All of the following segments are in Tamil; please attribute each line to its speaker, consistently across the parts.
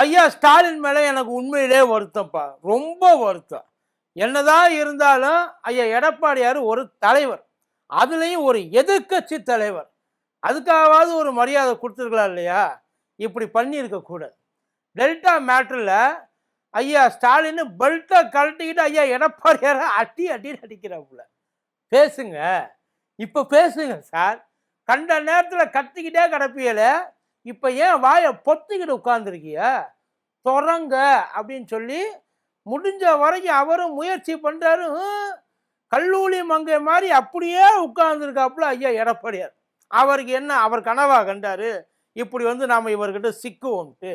Speaker 1: ஐயா ஸ்டாலின் மேலே எனக்கு உண்மையிலே வருத்தம்ப்பா. ரொம்ப வருத்தம். என்னதான் இருந்தாலும் ஐயா எடப்பாடியார் ஒரு தலைவர். அதுலேயும் ஒரு எதிர்க்கட்சி தலைவர். அதுக்காகவாவது ஒரு மரியாதை கொடுத்துருக்கலாம் இல்லையா? இப்படி பண்ணியிருக்கக்கூடாது டெல்டா மேட்டரில் ஐயா ஸ்டாலின் பெல்ட்டை கழட்டிக்கிட்டு ஐயா எடப்பாடியாரை அட்டி அட்டின்னு அடிக்கிறாப்புல. பேசுங்க. இப்போ பேசுங்க சார். கண்ட நேரத்தில் கத்திக்கிட்டே கிடப்பியலை. இப்போ ஏன் வாயை பொத்திக்கிட்டு உட்காந்துருக்கிய தொடங்க அப்படின்னு சொல்லி முடிஞ்ச வரைக்கும் அவரும் முயற்சி பண்ணுறாரு கல்லூரி மங்கை மாதிரி அப்படியே உட்கார்ந்துருக்காப்புல ஐயா எடப்பாடியார். அவருக்கு என்ன அவர் கனவாக கண்டாரு? இப்படி வந்து நாம் இவர்கிட்ட சிக்குவோம்ட்டு.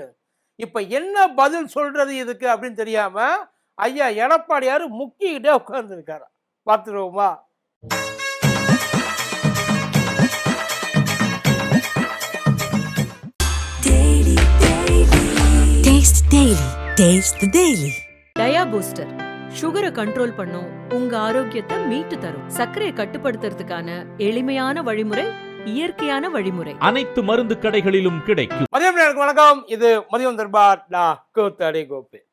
Speaker 1: இப்போ என்ன பதில் சொல்கிறது இதுக்கு அப்படின்னு தெரியாமல் ஐயா எடப்பாடியார் முக்கிக்கிட்டே உட்காந்துருக்காரு பார்த்துருவோமா?
Speaker 2: Daily. Taste the Daily.
Speaker 3: Dia booster சுகரை கண்ட்ரோல் பண்ணும் உங்க ஆரோக்கியத்தை மீட்டு தரும். சர்க்கரையை கட்டுப்படுத்துறதுக்கான எளிமையான வழிமுறை இயற்கையான வழிமுறை.
Speaker 4: அனைத்து மருந்து கடைகளிலும் கிடைக்கும்.
Speaker 1: மதியம் நேருக்கு வணக்கம். இது மதியம் தர்பார் நான் கூத்தடி கோப்பு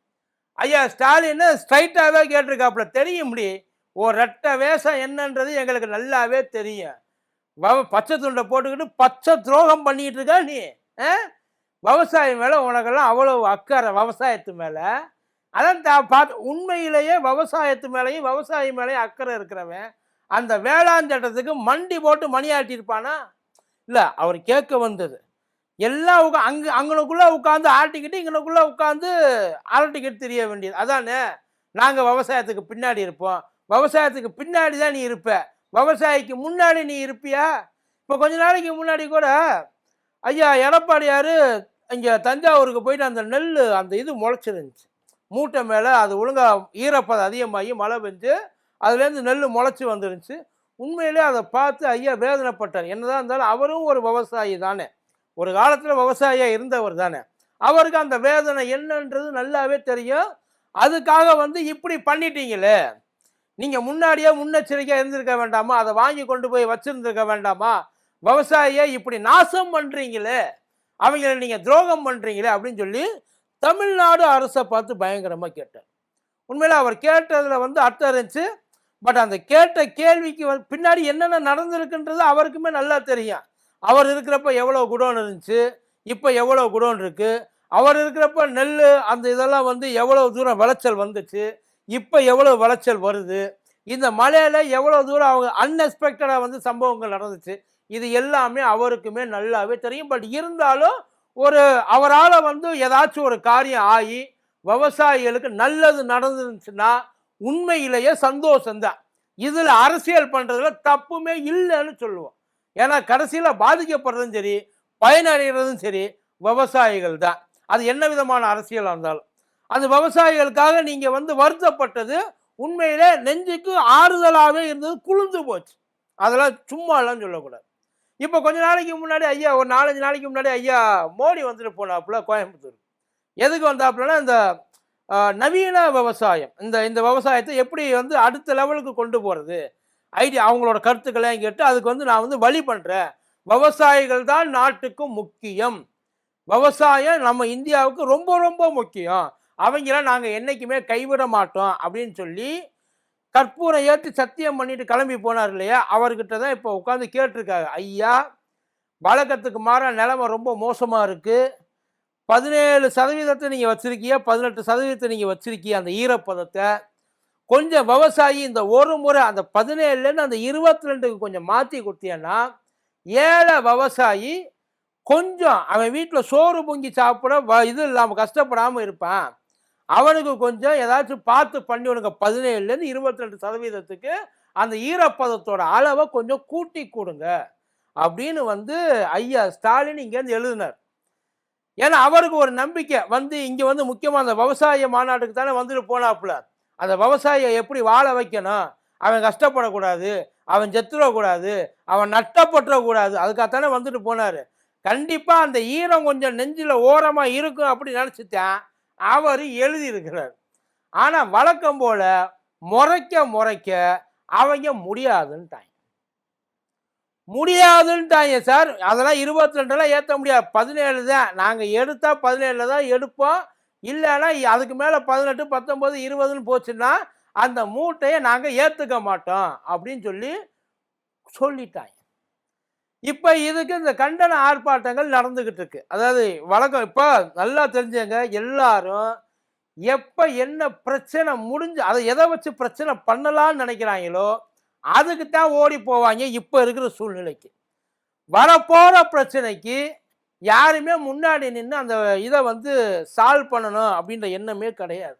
Speaker 1: ஐயா ஸ்டாலின் ஸ்ட்ரைட்டாகவே கேட்டிருக்காப்புல தெரியும் முடி ஓ ரெட்ட வேஷம் என்னன்றது எங்களுக்கு நல்லாவே தெரியும். வ- பச்சை துண்டை போட்டுக்கிட்டு பச்சை துரோகம் பண்ணிட்டு இருக்கா நீ? விவசாயம் மேலே உனக்கெல்லாம் அவ்வளோ அக்கறை விவசாயத்து மேலே. அதான் பார்த்து உண்மையிலேயே விவசாயத்து மேலேயும் விவசாயி மேலேயும் அக்கறை இருக்கிறவன். அந்த வேளாண் சட்டத்துக்கு மண்டி போட்டு மணியாட்டியிருப்பானா? இல்லை அவர் கேட்க வந்தது. எல்லாம் உட்கா அங்கே அங்கனுக்குள்ளே உட்காந்து ஆட்டிக்கிட்டு இங்கனுக்குள்ளே உட்காந்து அரட்டிக்கிட்டு தெரிய வேண்டியது. அதானே? நாங்கள் விவசாயத்துக்கு பின்னாடி இருப்போம். விவசாயத்துக்கு பின்னாடி தான் நீ இருப்ப. விவசாயிக்கு முன்னாடி நீ இருப்பியா? இப்போ கொஞ்ச நாளைக்கு முன்னாடி கூட ஐயா எடப்பாடியார் இங்கே தஞ்சாவூருக்கு போயிட்டு அந்த நெல் அந்த இது முளைச்சிருந்துச்சு. மூட்டை மேலே அது ஒழுங்காக ஈரப்பதம் அதிகமாகி மழை பெஞ்சு அதுலேருந்து நெல் முளைச்சி வந்துருந்துச்சு. உண்மையிலே அதை பார்த்து ஐயா வேதனைப்பட்டார். என்னதான் இருந்தாலும் அவரும் ஒரு விவசாயி தானே. ஒரு காலத்தில் விவசாயியாக இருந்தவர் தானே. அவருக்கு அந்த வேதனை என்னன்றது நல்லாவே தெரியும். அதுக்காக வந்து இப்படி பண்ணிட்டீங்களே. நீங்கள் முன்னாடியே முன்னெச்சரிக்கையாக இருந்திருக்க வேண்டாமா? அதை வாங்கி கொண்டு போய் வச்சுருந்துருக்க வேண்டாமா? விவசாயியை இப்படி நாசம் பண்ணுறீங்களே அவங்கள நீங்கள் துரோகம் பண்ணுறீங்களே அப்படின்னு சொல்லி தமிழ்நாடு அரசை பார்த்து பயங்கரமாக கேட்டார். உண்மையில் அவர் கேட்டதில் வந்து அர்த்தம் இருந்துச்சு. பட் அந்த கேட்ட கேள்விக்கு வந்து பின்னாடி என்னென்ன நடந்திருக்குன்றது அவருக்குமே நல்லா தெரியும். அவர் இருக்கிறப்ப எவ்வளோ குடோன் இருந்துச்சு இப்போ எவ்வளோ குடோன் இருக்குது அவர் இருக்கிறப்ப நெல் அந்த இதெல்லாம் வந்து எவ்வளோ தூரம் விளைச்சல் வந்துச்சு இப்போ எவ்வளோ விளைச்சல் வருது இந்த மலையில் எவ்வளோ தூரம் அவங்க அன்எக்ஸ்பெக்டடாக வந்து சம்பவங்கள் நடந்துச்சு இது எல்லாமே அவருக்குமே நல்லாவே தெரியும். பட் இருந்தாலும் ஒரு அவரால் வந்து ஏதாச்சும் ஒரு காரியம் ஆகி விவசாயிகளுக்கு நல்லது நடந்துருந்துச்சுன்னா உண்மையிலேயே சந்தோஷம்தான். இதில் அரசியல் பண்ணுறதுல தப்புமே இல்லைன்னு சொல்லுவோம். ஏன்னா கடைசியில் பாதிக்கப்படுறதும் சரி பயனடைகிறதும் சரி விவசாயிகள் தான். அது என்ன விதமான அரசியலாக இருந்தாலும். அந்த விவசாயிகளுக்காக நீங்கள் வந்து வருத்தப்பட்டது உண்மையிலே நெஞ்சுக்கு ஆறுதலாகவே இருந்தது குளிர்ந்து போச்சு. அதெல்லாம் சும்மாலாம் சொல்லக்கூடாது. இப்போ கொஞ்ச நாளைக்கு முன்னாடி ஐயா ஒரு நாலஞ்சு நாளைக்கு முன்னாடி ஐயா மோடி வந்துட்டு போனாப்புல கோயம்புத்தூர். எதுக்கு வந்தாப்புலன்னா இந்த நவீன விவசாயம். இந்த இந்த விவசாயத்தை எப்படி வந்து அடுத்த லெவலுக்கு கொண்டு போகிறது ஐடியா அவங்களோட கருத்துக்களை கேட்டு அதுக்கு வந்து நான் வந்து வழி பண்ணுறேன் விவசாயிகள் தான் நாட்டுக்கு முக்கியம். விவசாயம் நம்ம இந்தியாவுக்கு ரொம்ப ரொம்ப முக்கியம். அவங்கள நாங்கள் என்றைக்குமே கைவிட மாட்டோம் அப்படின்னு சொல்லி கற்பூரம் ஏற்றி சத்தியம் பண்ணிட்டு கிளம்பி போனார் இல்லையா? அவர்கிட்ட தான் இப்போ உட்காந்து கேட்டிருக்காங்க ஐயா வழக்கத்துக்கு மாற நிலமை ரொம்ப மோசமாக இருக்குது பதினேழு சதவீதத்தை நீங்கள் வச்சுருக்கீங்க பதினெட்டு சதவீதத்தை நீங்கள் வச்சுருக்கீங்க அந்த ஈரப்பதத்தை. கொஞ்சம் விவசாயி இந்த ஒரு முறை அந்த பதினேழுலேருந்து அந்த இருபத்தி ரெண்டுக்கு கொஞ்சம் மாற்றி கொடுத்தீங்கன்னா ஏழை விவசாயி கொஞ்சம் அவன் வீட்டில் சோறு பொங்கி சாப்பிட வ- இது இல்லாமல் கஷ்டப்படாமல் இருப்பான். அவனுக்கு கொஞ்சம் ஏதாச்சும் பார்த்து பண்ணி விடுங்க பதினேழுலேருந்து இருபத்தி ரெண்டு சதவீதத்துக்கு அந்த ஈரப்பதத்தோட அளவை கொஞ்சம் கூட்டி கொடுங்க. அப்படின்னு வந்து ஐயா ஸ்டாலின் இங்கேருந்து எழுதினார். ஏன்னா அவருக்கு ஒரு நம்பிக்கை வந்து இங்கே வந்து முக்கியமாக அந்த விவசாய மாநாட்டுக்கு தானே வந்துட்டு போனாப்புல. அந்த விவசாயியை எப்படி வாழ வைக்கணும்? அவன் கஷ்டப்படக்கூடாது அவன் செத்துடக்கூடாது அவன் நட்டப்பட்டுறக்கூடாது அதுக்காகத்தானே வந்துட்டு போனார். கண்டிப்பாக அந்த ஈரம் கொஞ்சம் நெஞ்சில் ஓரமாக இருக்கும் அப்படி நினச்சிட்டேன். அவர் எழுதியிருக்கிறார். ஆனால் வழக்கம் போல முறைக்க முறைக்க அவங்க முடியாதுன்ட்டாங்க முடியாதுன்ட்டாங்க சார். அதெல்லாம் இருபத்தி ரெண்டுலாம் ஏற்ற முடியாது. பதினேழு தான். நாங்கள் எடுத்தால் பதினேழில் தான் எடுப்போம். இல்லைன்னா அதுக்கு மேலே பதினெட்டு பத்தொம்போது இருபதுன்னு போச்சுன்னா அந்த மூட்டையை நாங்கள் ஏற்றுக்க மாட்டோம் அப்படின்னு சொல்லி சொல்லிட்டாங்க. இப்போ இதுக்கு இந்த கண்டன ஆர்ப்பாட்டங்கள் நடந்துக்கிட்டு இருக்கு அதாவது வழக்கம் இப்போ நல்லா தெரிஞ்சவங்க எல்லாரும் எப்போ என்ன பிரச்சனை முடிஞ்சு அதை எதை வச்சு பிரச்சனை பண்ணலான்னு நினைக்கிறாங்களோ அதுக்கு தான் ஓடி போவாங்க இப்போ இருக்கிற சூழ்நிலைக்கு. வரப்போகிற பிரச்சனைக்கு யாருமே முன்னாடி நின்று அந்த இதை வந்து சால்வ் பண்ணணும் அப்படின்ற எண்ணமே கிடையாது.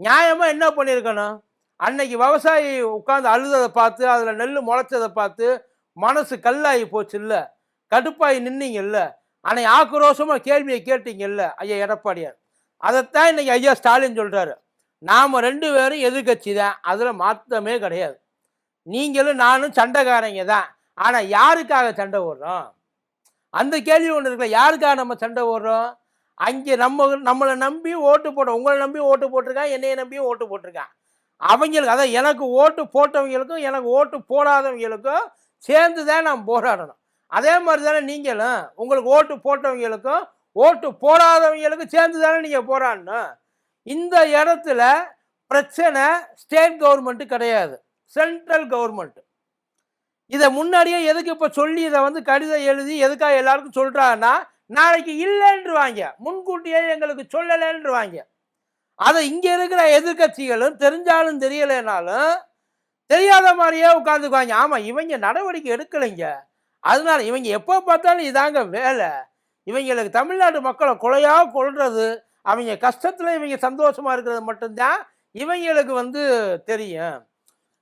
Speaker 1: நியாயமாக என்ன பண்ணியிருக்கணும்? அன்னைக்கு விவசாயி உட்காந்து அழுததை பார்த்து அதில் நெல் முளைச்சதை பார்த்து மனசு கல்லாகி போச்சு இல்லை கடுப்பாகி நின்னீங்கல்ல? ஆனால் ஆக்ரோஷமாக கேள்வியை கேட்டீங்கல்ல ஐயா எடப்பாடியார்? அதைத்தான் இன்னைக்கு ஐயா ஸ்டாலின் சொல்கிறாரு நாம் ரெண்டு பேரும் எதிர்கட்சி தான் அதில் மாற்றமே கிடையாது. நீங்களும் நானும் சண்டைக்காரங்க தான். ஆனால் யாருக்காக சண்டை போடுறோம்? அந்த கேள்வி ஒன்று இருக்குல்ல யாருக்காக நம்ம சண்டை போடுறோம்? அங்கே நம்ம நம்மளை நம்பி ஓட்டு போட்டோம் உங்களை நம்பி ஓட்டு போட்டிருக்கான் என்னைய நம்பியும் ஓட்டு போட்டிருக்கான். அவங்களுக்கு அதான் எனக்கு ஓட்டு போட்டவங்களுக்கும் எனக்கு ஓட்டு போடாதவங்களுக்கும் சேர்ந்து தான் நாம் போராடணும். அதே மாதிரி தானே நீங்களும் உங்களுக்கு ஓட்டு போட்டவங்களுக்கும் ஓட்டு போடாதவங்களுக்கும் சேர்ந்து தானே நீங்கள் போராடணும். இந்த இடத்துல பிரச்சனை ஸ்டேட் கவர்மெண்ட்டு கிடையாது. சென்ட்ரல் கவர்மெண்ட்டு இதை முன்னாடியே எதுக்கு இப்போ சொல்லி இதை வந்து கடிதம் எழுதி எதுக்காக எல்லாருக்கும் சொல்கிறாங்கன்னா நாளைக்கு இல்லைன்றுவாங்க. முன்கூட்டியே எங்களுக்கு சொல்லலைன்றுவாங்க. அதை இங்கே இருக்கிற எதிர்க்கட்சிகளும் தெரிஞ்சாலும் தெரியலைனாலும் தெரியாத மாதிரியே உட்காந்துக்குவாங்க ஆமாம் இவங்க நடவடிக்கை எடுக்கலைங்க. அதனால இவங்க எப்போ பார்த்தாலும் இதாங்க வேலை. இவங்களுக்கு தமிழ்நாட்டு மக்களை கொலையாக கொள்வது அவங்க கஷ்டத்தில் இவங்க சந்தோஷமாக இருக்கிறது மட்டும்தான் இவங்களுக்கு வந்து தெரியும்.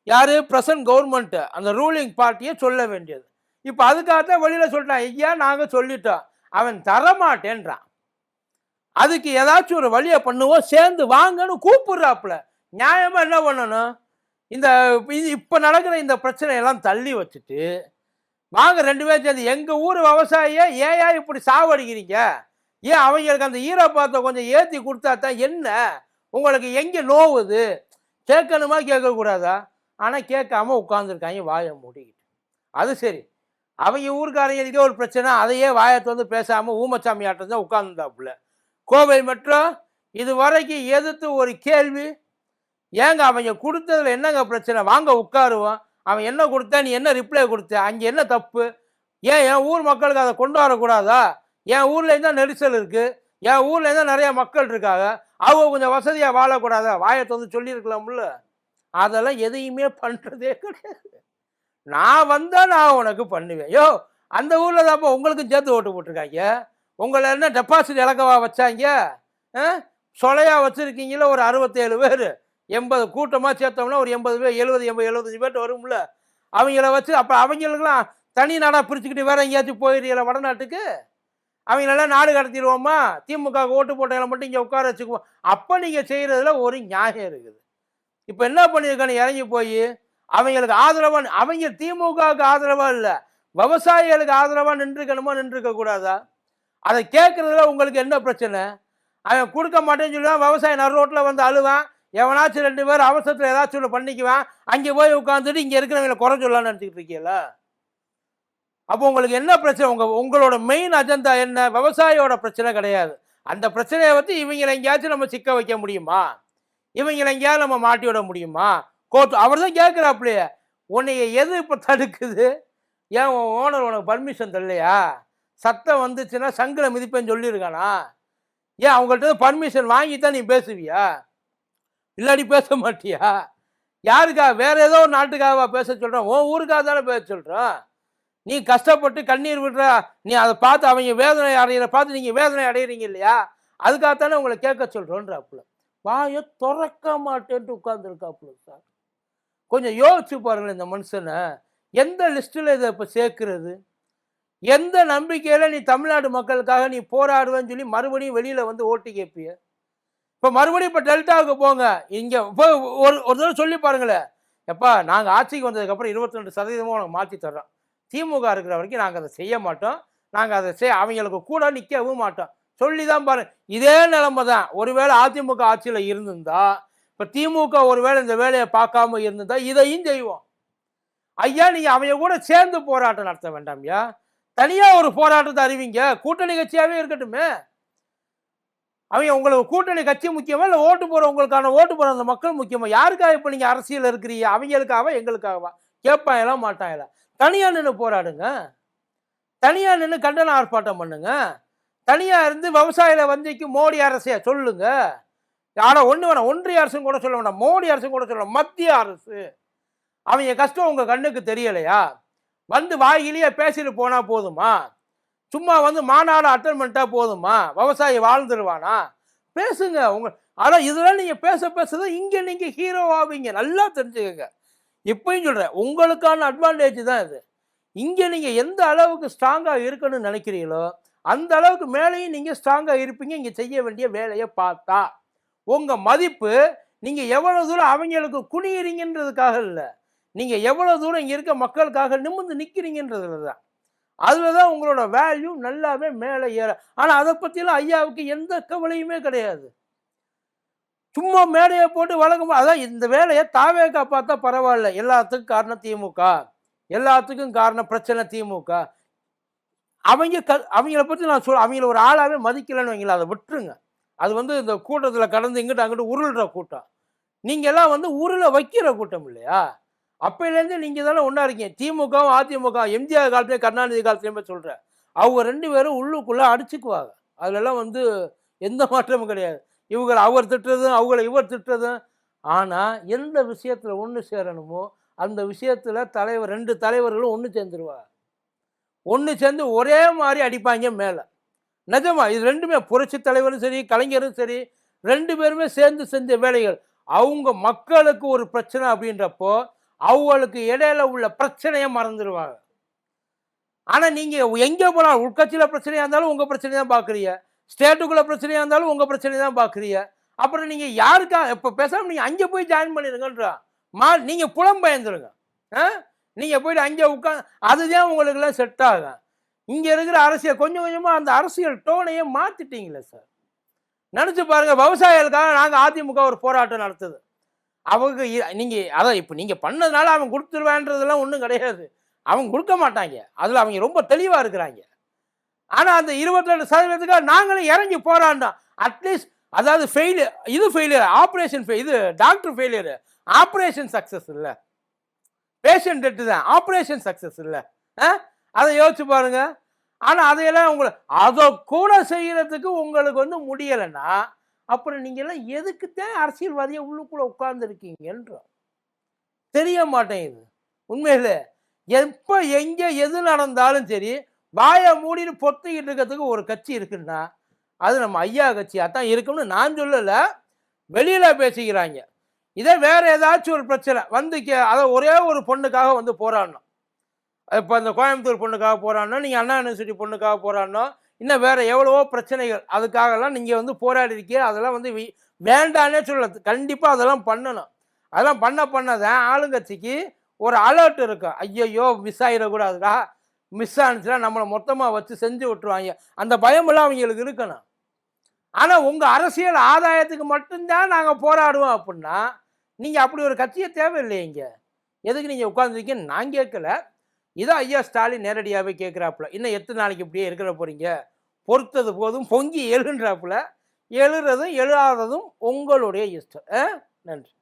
Speaker 1: யார்? ப்ரெசன்ட் கவர்மெண்ட்டு அந்த ரூலிங் பார்ட்டியை சொல்ல வேண்டியது. இப்போ அதுக்காகத்தான் வெளியில் சொல்லிட்டான். ஐயா நாங்கள் சொல்லிட்டோம். அவன் தரமாட்டேன்றான். அதுக்கு ஏதாச்சும் ஒரு வழியை பண்ணுவோம். சேர்ந்து வாங்கன்னு கூப்பிடுறாப்புல. நியாயமாக என்ன பண்ணணும்? இந்த இது இப்போ நடக்கிற இந்த பிரச்சனையெல்லாம் தள்ளி வச்சுட்டு வாங்க ரெண்டு பேரும் சேர்ந்து எங்கள் ஊர் விவசாயியை ஏயா இப்படி சாவடிக்கிறீங்க? ஏன் அவங்களுக்கு அந்த ஈரப்பாத்தை கொஞ்சம் ஏற்றி கொடுத்தா தான் என்ன? உங்களுக்கு எங்கே நோவுது? கேட்கணுமா கேட்கக்கூடாதா? ஆனால் கேட்காம உட்காந்துருக்காங்க வாயை மூடிக்கிட்டு. அது சரி. அவங்க ஊருக்காரங்களுக்கே ஒரு பிரச்சனை அதையே வாயத்தை வந்து பேசாமல் ஊமச்சாமி ஆட்டம் தான் உட்காந்துருந்தாப்புல கோவை மற்றும் இது வரைக்கும் எதிர்த்து ஒரு கேள்வி ஏங்க அவங்க கொடுத்ததுல என்னங்க பிரச்சனை? வாங்க உட்காருவோம். அவன் என்ன கொடுத்தா நீ என்ன ரிப்ளை கொடுத்த? அங்கே என்ன தப்பு? ஏன் என் ஊர் மக்களுக்கு அதை கொண்டு வரக்கூடாதா? என் ஊரில் இருந்தால் நெரிசல் இருக்குது என் ஊரில் இருந்தால் நிறையா மக்கள் இருக்காங்க. அவங்க கொஞ்சம் வசதியாக வாழக்கூடாதா? வாயை வந்து சொல்லியிருக்கலாம்ல. அதெல்லாம் எதையுமே பண்ணுறதே கிடையாது. நான் வந்தால் நான் உனக்கு பண்ணுவேன். யோ அந்த ஊரில் தான்ப்பா உங்களுக்கும் சேர்த்து ஓட்டு போட்டிருக்காங்க. உங்களை என்ன டெபாசிட் இலக்கவா வச்சாங்க? சொலையாக வச்சுருக்கீங்களோ ஒரு அறுபத்தேழு பேர். எண்பது கூட்டமாக சேர்த்தோம்னா ஒரு எண்பது பேர் எழுபது எண்பது எழுபத்தஞ்சு பேர்ட்டு வரும்ல. அவங்கள வச்சு அப்போ அவங்களுக்கெல்லாம் தனி நாடாக பிரிச்சுக்கிட்டு வேற எங்கேயாச்சும் போயிடுறீங்களா வடநாட்டுக்கு? அவங்களெல்லாம் நாடு கடத்திடுவோமா? திமுக ஓட்டு போட்டவங்களை மட்டும் இங்கே உட்கார வச்சுக்குவோம். அப்போ நீங்கள் செய்கிறதுல ஒரு நியாயம் இருக்குது. இப்போ என்ன பண்ணியிருக்கானு இறங்கி போய் அவங்களுக்கு ஆதரவாக அவங்க திமுகவுக்கு ஆதரவாக இல்லை விவசாயிகளுக்கு ஆதரவாக நின்றுக்கணுமா நின்றுக்க கூடாதா? அதை கேட்குறதுல உங்களுக்கு என்ன பிரச்சனை? அவன் கொடுக்க மாட்டேன்னு சொல்லுவான் விவசாயி நடு ரோட்டில் வந்து அழுவான். எவனாச்சும் ரெண்டு பேர் அவசரத்தில் ஏதாச்சும் ஒன்று பண்ணிக்குவேன் அங்கே போய் உட்காந்துட்டு இங்கே இருக்கிறவங்களை குறை சொல்லலாம்னு நினச்சிக்கிட்டு இருக்கீங்களா அப்போ உங்களுக்கு என்ன பிரச்சனை? உங்கள் உங்களோட மெயின் அஜெண்டா என்ன? விவசாயியோட பிரச்சனை கிடையாது. அந்த பிரச்சனையை பற்றி இவங்களை எங்கேயாச்சும் நம்ம சிக்க வைக்க முடியுமா? இவங்களை எங்கேயாவது நம்ம மாட்டி விட முடியுமா? கோர்ட் அவர் தான் கேட்குறாப்லையே உன்னைய எது இப்போ தடுக்குது? ஏன் உன் ஓனர் உனக்கு பர்மிஷன் தரலையா? சத்தம் வந்துச்சுன்னா சங்கில மிதிப்பேன்னு சொல்லியிருக்கானா? ஏன் அவங்கள்ட்ட பர்மிஷன் வாங்கி தான் நீ பேசுவியா? இல்லாடி பேச மாட்டியா? யாருக்கா? வேற ஏதோ ஒரு நாட்டுக்காகவா பேச சொல்கிறோம் உன் ஊருக்காக தானே பேச சொல்கிறோம் நீ கஷ்டப்பட்டு கண்ணீர் விடுற நீ அதை பார்த்து அவங்க வேதனை அடையிற பார்த்து நீங்கள் வேதனை அடையிறீங்க இல்லையா? அதுக்காகத்தானே உங்களை கேட்க சொல்கிறோன்றாப்புல வாயை திறக்க மாட்டேன்ட்டு உட்காந்துருக்காப்புல சார். கொஞ்சம் யோசிச்சு பாருங்களேன் இந்த மனுஷனை. எந்த லிஸ்ட்டில் இதை இப்போ சேர்க்கிறது? எந்த நம்பிக்கையில் நீ தமிழ்நாடு மக்களுக்காக நீ போராடுவேன்னு சொல்லி மறுபடியும் வெளியில் வந்து ஓட்டு கேட்பிய? இப்போ மறுபடியும் இப்போ டெல்டாவுக்கு போங்க. இங்கே இப்போ ஒரு ஒரு தடவை சொல்லி பாருங்களேன் எப்பா நாங்கள் ஆட்சிக்கு வந்ததுக்கப்புறம் இருபத்தி ரெண்டு சதவீதமும் உனக்கு மாற்றி தர்றோம். திமுக இருக்கிற வரைக்கும் நாங்கள் அதை செய்ய மாட்டோம். நாங்கள் அதை செய் அவங்களுக்கு கூட நிற்கவும் மாட்டோம். சொல்லி தான் பாருங்க இதே நிலைமை தான். ஒருவேளை அதிமுக ஆட்சியில் இருந்திருந்தா இப்போ திமுக ஒருவேளை இந்த வேலையை பார்க்காம இருந்திருந்தா இதையும் செய்வோம். ஐயா நீங்கள் அவங்க கூட சேர்ந்து போராட்டம் நடத்த வேண்டாம்யா தனியாக ஒரு போராட்டத்தை அறிவிங்க. கூட்டணி கட்சியாகவே இருக்கட்டுமே. அவங்க உங்களுக்கு கூட்டணி கட்சி முக்கியமா இல்லை ஓட்டு போகிறவங்களுக்கான உங்களுக்கான ஓட்டு போகிற அந்த மக்கள் முக்கியமா? யாருக்காக இப்போ நீங்கள் அரசியல் இருக்கிறீங்க? அவங்களுக்காகவா எங்களுக்காகவா? கேட்பாங்களாம் மாட்டாங்களா தனியாக நின்று போராடுங்க. தனியாக நின்று கண்டன ஆர்ப்பாட்டம் பண்ணுங்க. தனியாக இருந்து விவசாயில வந்திக்கு மோடி அரசே சொல்லுங்க. ஆனா ஒன்று வேணாம். ஒன்றிய அரசும் கூட சொல்ல வேணாம். மோடி அரசும் கூட சொல்ல மத்திய அரசு. அவங்க கஷ்டம் உங்கள் கண்ணுக்கு தெரியலையா? வந்து வாயிலேயே பேசிட்டு போனால் போதுமா? சும்மா வந்து மாநாடு அட்டன் பண்ணிட்டா போதுமா? விவசாயி வாழ்ந்துருவானா? பேசுங்க உங்க ஆனால் இதெல்லாம் நீங்கள் பேச பேசதான் இங்கே நீங்கள் ஹீரோ ஆவீங்க. நல்லா தெரிஞ்சுக்கங்க. இப்பயும் சொல்கிறேன் உங்களுக்கான அட்வான்டேஜ் தான் இது. இங்கே நீங்கள் எந்த அளவுக்கு ஸ்ட்ராங்காக இருக்கணும்னு நினைக்கிறீங்களோ அந்த அளவுக்கு மேலேயும் நீங்கள் ஸ்ட்ராங்காக இருப்பீங்க. இங்கே செய்ய வேண்டிய வேலையை பார்த்தா. உங்கள் மதிப்பு நீங்கள் எவ்வளோ தூரம் அவங்களுக்கு குனியிறீங்கன்றதுக்காக இல்லை. நீங்கள் எவ்வளோ தூரம் இங்கே இருக்க மக்களுக்காக நிமிர்ந்து நிற்கிறீங்கன்றதுல தான் அதில் தான் உங்களோட வேல்யூ நல்லாவே மேலே ஏற. ஆனால் அதை பற்றிலாம் ஐயாவுக்கு எந்த கவலையுமே கிடையாது. சும்மா மேடையை போட்டு வழங்கும் அதான் இந்த வேலையை தாவேக்கா பார்த்தா பரவாயில்ல. எல்லாத்துக்கும் காரணம் திமுக. எல்லாத்துக்கும் காரணம் பிரச்சனை திமுக. அவங்க க அவங்கள பற்றி நான் சொல் அவங்கள ஒரு ஆளாகவே மதிக்கலைன்னு வைங்களேன் அதை விட்டுருங்க. அது வந்து இந்த கூட்டத்தில் கடந்து இங்கிட்ட அங்கிட்டு உருள்ற கூட்டம். நீங்கள் எல்லாம் வந்து உருளை வைக்கிற கூட்டம் இல்லையா? அப்பையிலேருந்து நீங்கள் தானே ஒன்றா இருக்கீங்க. திமுகவும் அதிமுக எம்ஜிஆர் காலத்துலேயும் கருணாநிதி காலத்துலேயுமே சொல்கிறேன் அவங்க ரெண்டு பேரும் உள்ளுக்குள்ளே அடிச்சுக்குவாங்க. அதுலலாம் வந்து எந்த மாற்றமும் கிடையாது. இவங்க அவர் திட்டுறதும் அவங்கள இவர் திட்டுறதும். ஆனால் எந்த விஷயத்தில் ஒன்று சேரணுமோ அந்த விஷயத்தில் தலைவர் ரெண்டு தலைவர்களும் ஒன்று சேர்ந்துருவாங்க. ஒன்று சேர்ந்து ஒரே மாதிரி அடிப்பாங்க மேலே. நிஜமா இது ரெண்டுமே புரட்சி தலைவரும் சரி கலைஞரும் சரி ரெண்டு பேருமே சேர்ந்து செஞ்ச வேலைகள். அவங்க மக்களுக்கு ஒரு பிரச்சனை அப்படின்றப்போ அவங்களுக்கு இடையில உள்ள பிரச்சனையை மறந்துடுவாங்க. ஆனால் நீங்கள் எங்கே போனாலும் உட்கட்சியில் பிரச்சனையாக இருந்தாலும் உங்கள் பிரச்சனை தான் பார்க்குறீங்க ஸ்டேட்டுக்குள்ளே பிரச்சனையாக இருந்தாலும் உங்கள் பிரச்சனை தான் பார்க்குறீங்க அப்புறம் நீங்கள் யாருக்கா இப்போ பேசாமல் நீங்கள் அங்கே போய் ஜாயின் பண்ணிடுங்கன்றா மா நீங்கள் புலம் பயந்துருங்க. ஆ? நீங்கள் போய்ட்டு அங்கே உட்காந்து அதுதான் உங்களுக்குலாம் செட் ஆகும் இங்கே இருக்கிற அரசியல் கொஞ்சம் கொஞ்சமாக அந்த அரசியல் டோனையே மாற்றிட்டீங்களே சார். நினச்சி பாருங்கள் விவசாயிகளுக்காக நாங்கள் அதிமுக ஒரு போராட்டம் நடத்துது. அவங்க நீங்க அதான் இப்போ நீங்க பண்ணதுனால அவன் கொடுத்துருவான்றதெல்லாம் ஒன்றும் கிடையாது. அவங்க கொடுக்க மாட்டாங்க. அதுல அவங்க ரொம்ப தெளிவா இருக்கிறாங்க. ஆனா அந்த இருபத்தி ரெண்டு சதவீதத்துக்காக நாங்களும் இறங்கி போராண்டோம் அட்லீஸ்ட் அதாவது ஃபெயிலியர் இது ஃபெயிலியர் ஆப்ரேஷன் இது டாக்டர் ஃபெயிலியர் ஆப்ரேஷன் சக்சஸ் இல்லை. பேஷண்ட் டெட்டு தான் ஆப்ரேஷன் சக்சஸ் இல்லை. அதை யோசிச்சு பாருங்க. ஆனால் அதையெல்லாம் உங்களை அதை கூட செய்யறதுக்கு உங்களுக்கு வந்து முடியலைன்னா அப்புறம் நீங்கள்லாம் எதுக்குத்தான் அரசியல்வாதியை உள்ளுக்குள்ளே உட்கார்ந்துருக்கீங்கன்றோம் தெரிய மாட்டேங்குது. உண்மையில் எப்போ எங்கே எது நடந்தாலும் சரி வாயை மூடின்னு பொத்திக்கிட்டு இருக்கிறதுக்கு ஒரு கட்சி இருக்குன்னா அது நம்ம ஐயா கட்சியாக தான் இருக்கும்னு நான் சொல்லலை. வெளியில் பேசிக்கிறாங்க. இதே வேறு ஏதாச்சும் ஒரு பிரச்சனை வந்து கே- அதை ஒரே ஒரு பொண்ணுக்காக வந்து போராடணும். இப்போ இந்த கோயம்புத்தூர் பொண்ணுக்காக போராடணும் நீங்கள் அண்ணா யூனிவர்சிட்டி பொண்ணுக்காக போராடணும் இன்னும் வேறு எவ்வளவோ பிரச்சனைகள். அதுக்காகலாம் நீங்கள் வந்து போராடி இருக்கீங்க அதெல்லாம் வந்து வேண்டானே வேண்டான்னே சொல்ல கண்டிப்பாக அதெல்லாம் பண்ணணும். அதெல்லாம் பண்ண பண்ணதான் ஆளுங்கட்சிக்கு ஒரு அலர்ட் இருக்கும். ஐயையோ மிஸ் ஆகிடக்கூடாதுடா மிஸ் ஆனிச்சுன்னா நம்மளை மொத்தமாக வச்சு செஞ்சு விட்டுருவாங்க. அந்த பயமெல்லாம் அவங்களுக்கு இருக்கணும். ஆனால் உங்கள் அரசியல் ஆதாயத்துக்கு மட்டும்தான் நாங்கள் போராடுவோம் அப்படின்னா நீங்கள் அப்படி ஒரு கட்சியை தேவையில்லையே இங்கே. எதுக்கு நீங்கள் உட்காந்துருக்கீங்கன்னு நான் கேட்கல. இதான் ஐயா ஸ்டாலின் நேரடியாகவே கேட்குறாப்புல இன்னும் எத்தனை நாளைக்கு இப்படியே இருக்கிற போகிறீங்க பொறுத்தது போதும் பொங்கி எழுன்றாப்புல எழுறதும் எழுதாததும் உங்களுடைய இஷ்டம். ஆ? நன்றி.